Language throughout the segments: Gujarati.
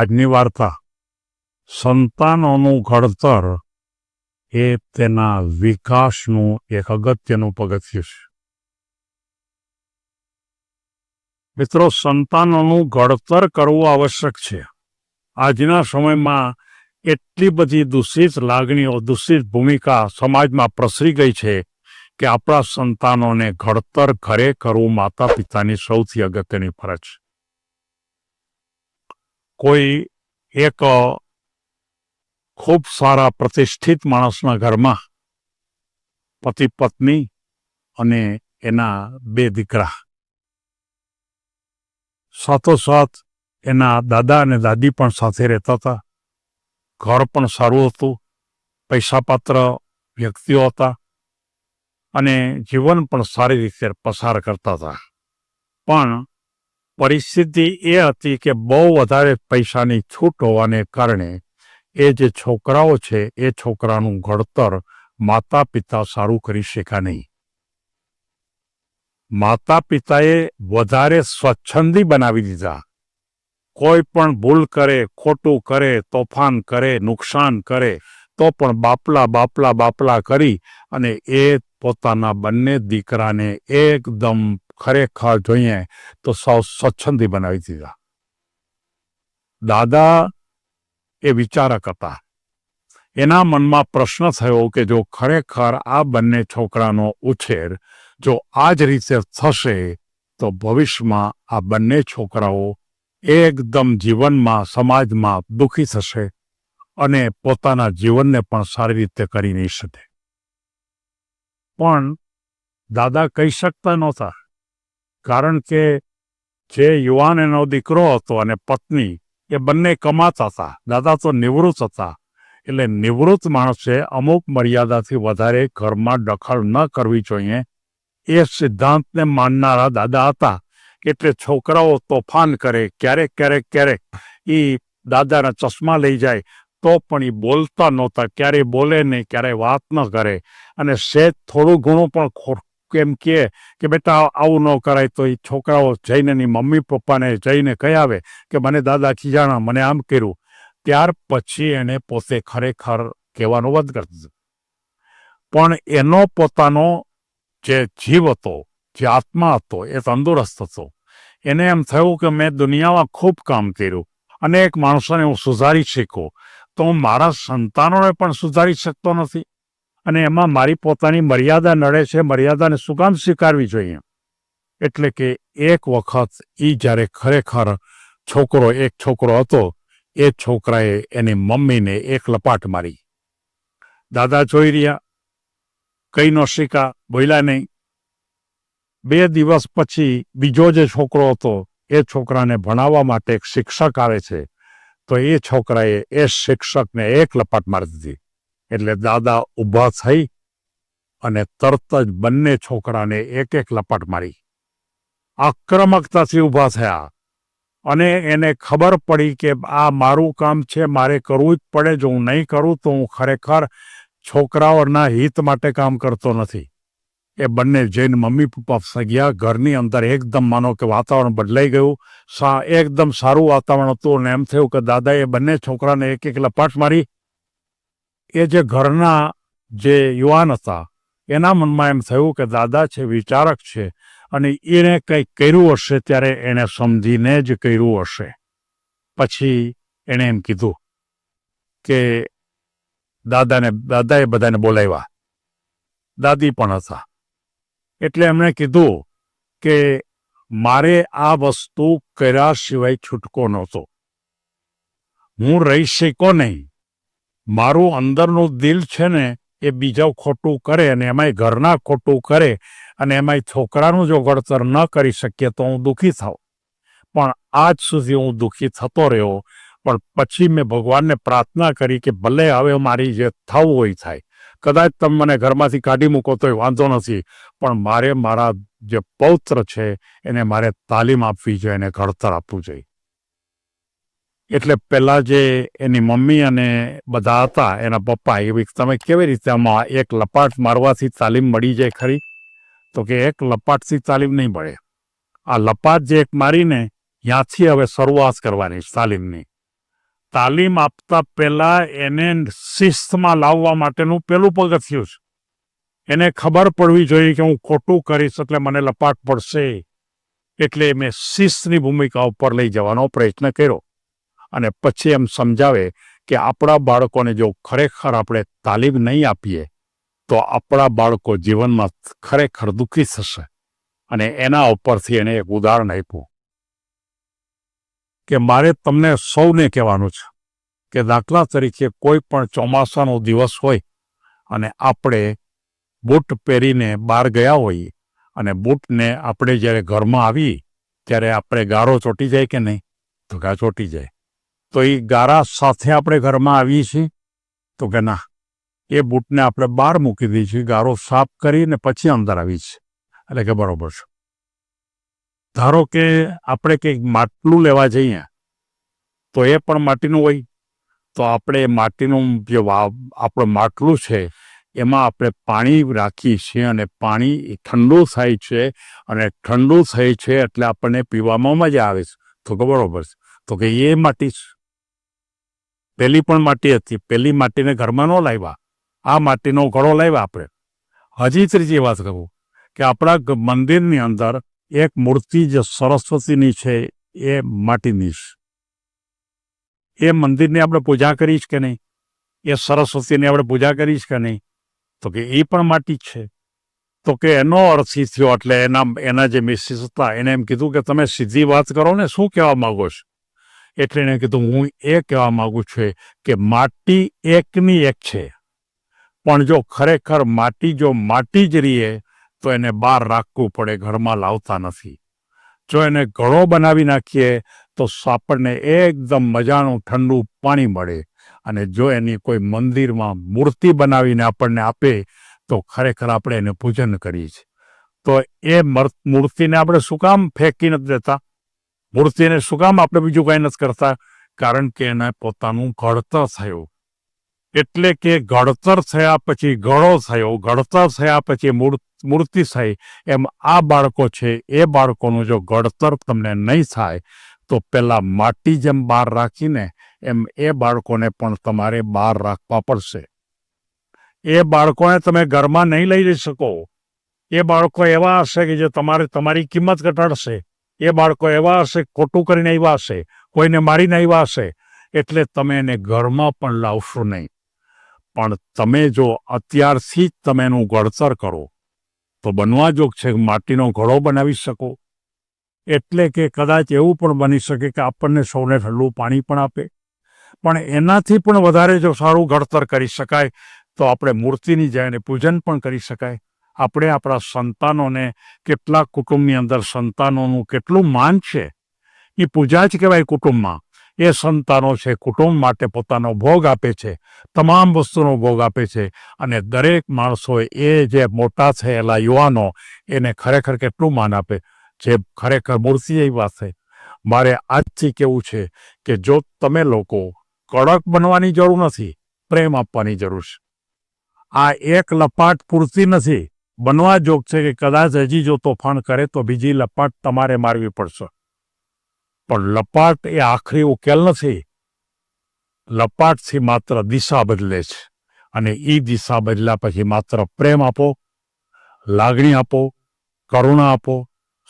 આજની વાર્તા સંતાનોનું ઘડતર એ તેના વિકાસનું એક અગત્યનું પગથિયું છે. મિત્રો, સંતાનોનું ઘડતર કરવું આવશ્યક છે. આજના સમયમાં એટલી બધી દૂષિત લાગણીઓ, દૂષિત ભૂમિકા સમાજમાં પ્રસરી ગઈ છે કે આપણા સંતાનોને ઘડતર ઘરે કરવું માતા પિતાની સૌથી અગત્યની ફરજ છે. કોઈ એક ખૂબ સારા પ્રતિષ્ઠિત માણસના ઘરમાં પતિ પત્ની અને એના બે દીકરા. સાથોસાથ એના દાદા અને દાદી પણ સાથે રહેતા હતા. ઘર પણ સારું હતું. પૈસાપાત્ર વ્યક્તિઓ હતા અને જીવન પણ સારી રીતે પસાર કરતા હતા. પણ પરિસ્થિતિ એ હતી કે બહુ વધારે પૈસાની છૂટ હોવાને કારણે એ જે છોકરાઓ છે, એ છોકરાનું ઘડતર માતા પિતા સારું કરી શક્યા નહીં. માતા પિતાએ વધારે સ્વચ્છંદી બનાવી દીધા. કોઈ પણ ભૂલ કરે, ખોટું કરે, તોફાન કરે, નુકસાન કરે, તો પણ બાપલા બાપલા બાપલા કરી અને એ પોતાના બંને દીકરાને એકદમ ખરેખર જોઈએ તો સૌ સ્વચ્છંદી બનાવી દીધા. દાદા એ વિચારક હતા. એના મનમાં પ્રશ્ન થયો કે જો ખરેખર આ બંને છોકરાનો ઉછેર જો આ જ રીતે થશે તો ભવિષ્યમાં આ બંને છોકરાઓ એકદમ જીવનમાં, સમાજમાં દુઃખી થશે અને પોતાના જીવનને પણ સારી રીતે કરી નહીં શકે. પણ દાદા કહી શકતા નહોતા. કારણ કે જે યુવાન એનો દીકરો હતો અને પત્ની, એ બંને કમાતા હતા. દાદા તો નિવૃત્ત હતા. એટલે નિવૃત્ત માણસે અમુક મર્યાદાથી વધારે ઘરમાં દખલ ન કરવી જોઈએ એ સિદ્ધાંતને માનનારા દાદા હતા. એટલે છોકરાઓ તોફાન કરે, ક્યારેક ક્યારેક ક્યારેક એ દાદાના ચશ્મા લઈ જાય, તો પણ એ બોલતા નહોતા. ક્યારેય બોલે નહીં, ક્યારેય વાત ન કરે. અને સેજ થોડું ઘણું પણ કેમ કહે કે બેટા, આવું ન કરાય તો એ છોકરાઓ જઈને એની મમ્મી પપ્પાને જઈને કહી આવે કે મને દાદા ખીજાણા મને આમ કર્યું. ત્યાર પછી એને પોતે ખરેખર કહેવાનું વધ કરી પણ એનો પોતાનો જે જીવ હતો, જે આત્મા હતો, એ તંદુરસ્ત હતો. એને એમ થયું કે મેં દુનિયામાં ખૂબ કામ કર્યું અને એક માણસોને હું સુધારી શીખું તો હું મારા સંતાનોને પણ સુધારી શકતો નથી. અને એમાં મારી પોતાની મર્યાદા નડે છે, મર્યાદાને શું સ્વીકારવી જોઈએ. એટલે કે એક વખત એ જ્યારે ખરેખર છોકરો, એક છોકરો હતો, એ છોકરાએ એની મમ્મીને એક લપાટ મારી. દાદા જોઈ રહ્યા, કઈ નો શીખા, બોલ્યા નહીં. બે દિવસ પછી બીજો જે છોકરો હતો, એ છોકરાને ભણાવવા માટે એક શિક્ષક આવે છે, તો એ છોકરાએ એ શિક્ષકને એક લપાટ મારી દીધી. એટલે દાદા ઊભા થઈ અને તરત જ બંને છોકરાને એક એક લપાટ મારી. આક્રમકતાથી ઊભા થયા અને એને ખબર પડી કે આ મારું કામ છે, મારે કરવું જ પડે, જો હું નહીં કરું તો હું ખરેખર છોકરાઓના હિત માટે કામ કરતો નથી. એ બંને જઈને મમ્મી પપ્પા સગ્યા, ઘરની અંદર એકદમ માનો કે વાતાવરણ બદલાઈ ગયું. સા, એકદમ સારું વાતાવરણ હતું અને એમ થયું કે દાદાએ બંને છોકરાને એક એક લપાટ મારી એ જે ઘરના જે યુવાન હતા, એના મનમાં એમ થયું કે દાદા છે, વિચારક છે અને એણે કંઈક કર્યું હશે ત્યારે એણે સમજીને જ કર્યું હશે. પછી એણે એમ કીધું કે દાદાને, દાદાએ બધાને બોલાવ્યા. દાદી પણ હતા. એટલે એમણે કીધું કે મારે આ વસ્તુ કર્યા સિવાય છૂટકો નહોતો. હું રહી શકો નહીં મારું અંદરનું દિલ છે ને એ બીજા ખોટું કરે અને એમાંય ઘરના ખોટું કરે અને એમાંય છોકરાનું જો ઘડતર ન કરી શકીએ તો હું દુઃખી થાઉં. પણ આજ સુધી હું દુઃખી થતો રહ્યો, પણ પછી મેં ભગવાનને પ્રાર્થના કરી કે ભલે હવે મારી જે થવું હોય થાય. કદાચ તમે મને ઘરમાંથી કાઢી મૂકો તોય વાંધો નથી, પણ મારે મારા જે પૌત્ર છે એને મારે તાલીમ આપવી જોઈએ એને ઘડતર આપવું જોઈએ. એટલે પહેલાં જે એની મમ્મી અને બધા હતા, એના પપ્પા, એ તમે કેવી રીતે આમાં એક લપાટ મારવાથી તાલીમ મળી જાય ખરી? તો કે એક લપાટથી તાલીમ નહીં મળે. આ લપાટ જે એક મારીને ત્યાંથી હવે શરૂઆત કરવાની તાલીમની. તાલીમ આપતા પહેલા એને શિસ્તમાં લાવવા માટેનું પેલું પગથિયું છે. એને ખબર પડવી જોઈએ કે હું ખોટું કરીશ એટલે મને લપાટ પડશે. એટલે મેં શિસ્તની ભૂમિકા ઉપર લઈ જવાનો પ્રયત્ન કર્યો. અને પછી એમ સમજાવે કે આપણા બાળકોને જો ખરેખર આપણે તાલીમ નહીં આપીએ, તો આપણા બાળકો જીવનમાં ખરેખર દુઃખી થશે. અને એના ઉપરથી એને એક ઉદાહરણ આપ્યું. કે મારે તમને સૌને કહેવાનું છે કે દાખલા તરીકે કોઈ પણ ચોમાસાનો દિવસ હોય અને આપણે બૂટ પહેરીને બહાર ગયા હોઈએ અને બૂટને આપણે જ્યારે ઘરમાં આવી ત્યારે આપણે ગારો ચોટી જાય કે નહીં? તો ગા ચોટી જાય. તો એ ગારા સાથે આપણે ઘરમાં આવીએ છીએ, તો કે ના, એ બૂટને આપણે બહાર મૂકી દઈએ છીએ, ગારો સાફ કરીને પછી અંદર આવી છે એટલે કે બરોબર છે. ધારો કે આપણે કંઈક માટલું લેવા જઈએ, તો એ પણ માટીનું હોય, તો આપણે માટીનું જે આપણું માટલું છે, એમાં આપણે પાણી રાખીએ છીએ અને પાણી ઠંડુ થાય છે, અને ઠંડુ થાય છે એટલે આપણને પીવામાં મજા આવે છે. તો કે બરોબર છે. તો કે એ માટી છે. પેલી પણ માટી હતી. પહેલી માટીને ઘરમાં ન લાવ્યા. આ માટીનો ઘડો લાવ્યા આપણે. હજી ત્રીજી વાત કહું કે આપણા મંદિરની અંદર એક મૂર્તિ જે સરસ્વતીની છે, એ માટીની છે. એ મંદિરની આપણે પૂજા કરીશ કે નહીં? એ સરસ્વતીની આપણે પૂજા કરીશ કે નહીં? તો કે એ પણ માટી છે. તો કે એનો અર્થ ઈ થયો એટલે એના એના જે મિસિસ હતા, એને એમ કીધું કે તમે સીધી વાત કરો ને શું કહેવા માગો છો? એટલે એને કીધું, હું એ કહેવા માગું છું કે માટી એકની એક છે. પણ જો ખરેખર માટી જો માટી જ રહીએ તો એને બહાર રાખવું પડે, ઘરમાં લાવતા નથી. જો એને ઘડો બનાવી નાખીએ, તો આપણને એકદમ મજાનું ઠંડુ પાણી મળે. અને જો એની કોઈ મંદિરમાં મૂર્તિ બનાવીને આપણને આપે, તો ખરેખર આપણે એને પૂજન કરીએ છીએ. તો એ મર- મૂર્તિને આપણે શું કામ ફેંકી નથી દેતા? મૂર્તિને શું કામ આપણે બીજું કંઈ નથી કરતા? કારણ કે એને પોતાનું ઘડતર થયું. એટલે કે ઘડતર થયા પછી ઘડો થયો, ઘડતર થયા પછી મૂર- મૂર્તિ થઈ. એમ આ બાળકો છે, એ બાળકોનું જો ઘડતર તમને નહીં થાય, તો પેલા માટી જેમ બહાર રાખીને એમ એ બાળકોને પણ તમારે બહાર રાખવા પડશે. એ બાળકોને તમે ઘરમાં નહીં લઈ જઈ શકો. એ બાળકો એવા હશે કે જે તમારે, તમારી કિંમત ઘટાડશે. એ બાળકો એવા હશે, ખોટું કરીને આવ્યા હશે, કોઈને મારીને આવ્યા હશે, એટલે તમે એને ઘરમાં પણ લાવશો નહીં. પણ તમે જો અત્યારથી જ તમે એનું ઘડતર કરો, તો બનવા જોગ છે માટીનો ઘડો બનાવી શકો. એટલે કે કદાચ એવું પણ બની શકે કે આપણને સૌને ઠંડુ પાણી પણ આપે. પણ એનાથી પણ વધારે જો સારું ઘડતર કરી શકાય, તો આપણે મૂર્તિની જઈને પૂજન પણ કરી શકાય. આપણે આપણા સંતાનોને, કેટલાક કુટુંબની અંદર સંતાનોનું કેટલું માન છે, એ પૂજા જ કહેવાય કુટુંબમાં. એ સંતાનો છે, કુટુંબ માટે પોતાનો ભોગ આપે છે, તમામ વસ્તુનો ભોગ આપે છે, અને દરેક માણસો એ જે મોટા થયેલા યુવાનો, એને ખરેખર કેટલું માન આપે? જે ખરેખર મૂર્તિ એવી વાત છે. મારે આજથી કેવું છે કે જો તમે લોકો કડક બનવાની જરૂર નથી, પ્રેમ આપવાની જરૂર છે. આ એક લપાટ પૂરતી નથી. બનવા જોગ છે કે કદાચ હજી જો તોફાન કરે તો બીજી લપાટ તમારે મારવી પડશે. પણ લપાટ એ આખરી ઉકેલ નથી. લપાટથી માત્ર દિશા બદલે છે અને એ દિશા બદલ્યા પછી માત્ર પ્રેમ આપો, લાગણી આપો, કરુણા આપો,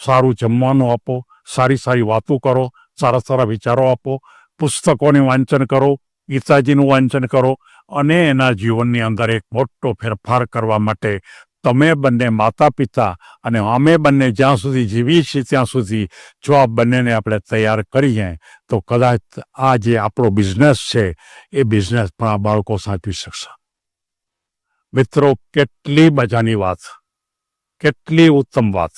સારું જમવાનું આપો, સારી સારી વાતો કરો, સારા સારા વિચારો આપો, પુસ્તકોનું વાંચન કરો, ગીતાજીનું વાંચન કરો અને એના જીવનની અંદર એક મોટો ફેરફાર કરવા માટે તમે બંને માતા પિતા અને અમે બંને જ્યાં સુધી જીવીએ છીએ ત્યાં સુધી જો આ બંનેને આપણે તૈયાર કરીએ, તો કદાચ આ જે આપણો બિઝનેસ છે, એ બિઝનેસ પણ આ બાળકો સાચવી શકશે. મિત્રો, કેટલી મજાની વાત, કેટલી ઉત્તમ વાત.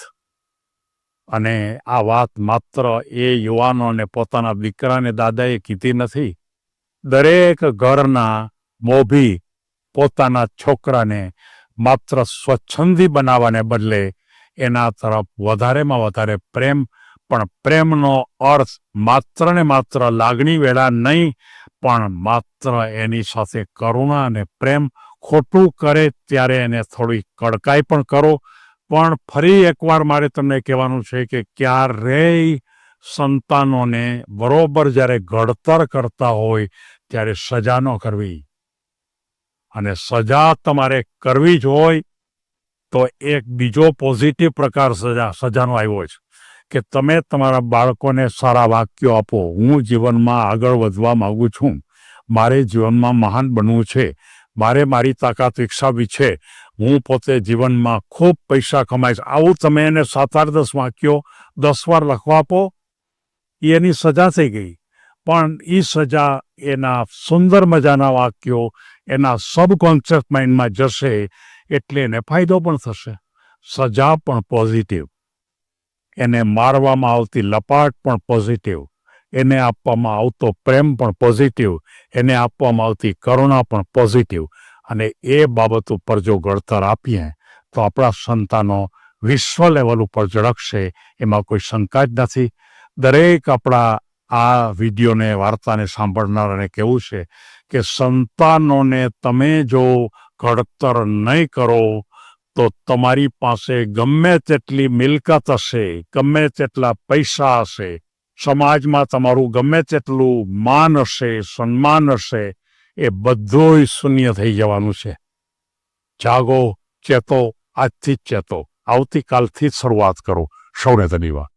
અને આ વાત માત્ર એ યુવાનોને પોતાના દીકરાને દાદાએ કીધી નથી. દરેક ઘરના મોભી પોતાના છોકરાને માત્ર સ્વચ્છંદી બનાવવાને બદલે એના તરફ વધારેમાં વધારે પ્રેમ, પણ પ્રેમનો અર્થ માત્ર ને માત્ર લાગણી વેળા નહીં, પણ માત્ર એની સાથે કરુણા અને પ્રેમ ખોટું કરે ત્યારે એને થોડી કડકાઈ પણ કરો. પણ ફરી એકવાર મારે તમને કહેવાનું છે કે ક્યારેય સંતાનોને બરોબર જ્યારે ઘડતર કરતા હોય ત્યારે સજા ન કરવી. અને સજા તમારે કરવી જ હોય તો એક બીજો પોઝિટિવ પ્રકાર સજા, સજાનો આવ્યો છે કે તમે તમારા બાળકોને સારા વાક્યો આપો. હું જીવનમાં આગળ વધવા માગું છું. મારે જીવનમાં મહાન બનવું છે. મારે મારી તાકાત વિકસાવવી છે. હું પોતે જીવનમાં ખૂબ પૈસા કમાઈશ. આવું તમે એને સાત આઠ દસ વાક્યો દસ વાર લખવા આપો. એની સજા થઈ ગઈ. પણ એ સજા એના સુંદર મજાના વાક્યો, એના સબકોન્શિયસ માઇન્ડમાં જશે એટલે એને ફાયદો પણ થશે. સજા પણ પોઝિટિવ એને મારવામાં આવતી લપાટ પણ પોઝિટિવ એને આપવામાં આવતો પ્રેમ પણ પોઝિટિવ એને આપવામાં આવતી કરુણા પણ પોઝિટિવ અને એ બાબત ઉપર જો ઘડતર આપીએ, તો આપણા સંતાનો વિશ્વ લેવલ ઉપર ઝળકશે, એમાં કોઈ શંકા જ નથી. દરેક આપણા આ વિડીયોને વાર્તાને સાંભળનારાને કેવું છે કે સંતાનોને તમે જો ઘડતર નહીં કરો, તો તમારી પાસે ગમે તેટલી મિલકત હશે, ગમે તેટલા પૈસા હશે, સમાજમાં તમારું ગમે તેટલું માન હશે, સન્માન હશે, એ બધુંય શૂન્ય થઈ જવાનું છે. જાગો, ચેતો, આજથી જ ચેતો. આવતીકાલથી જ શરૂઆત કરો. સૌને ધન્યવાદ.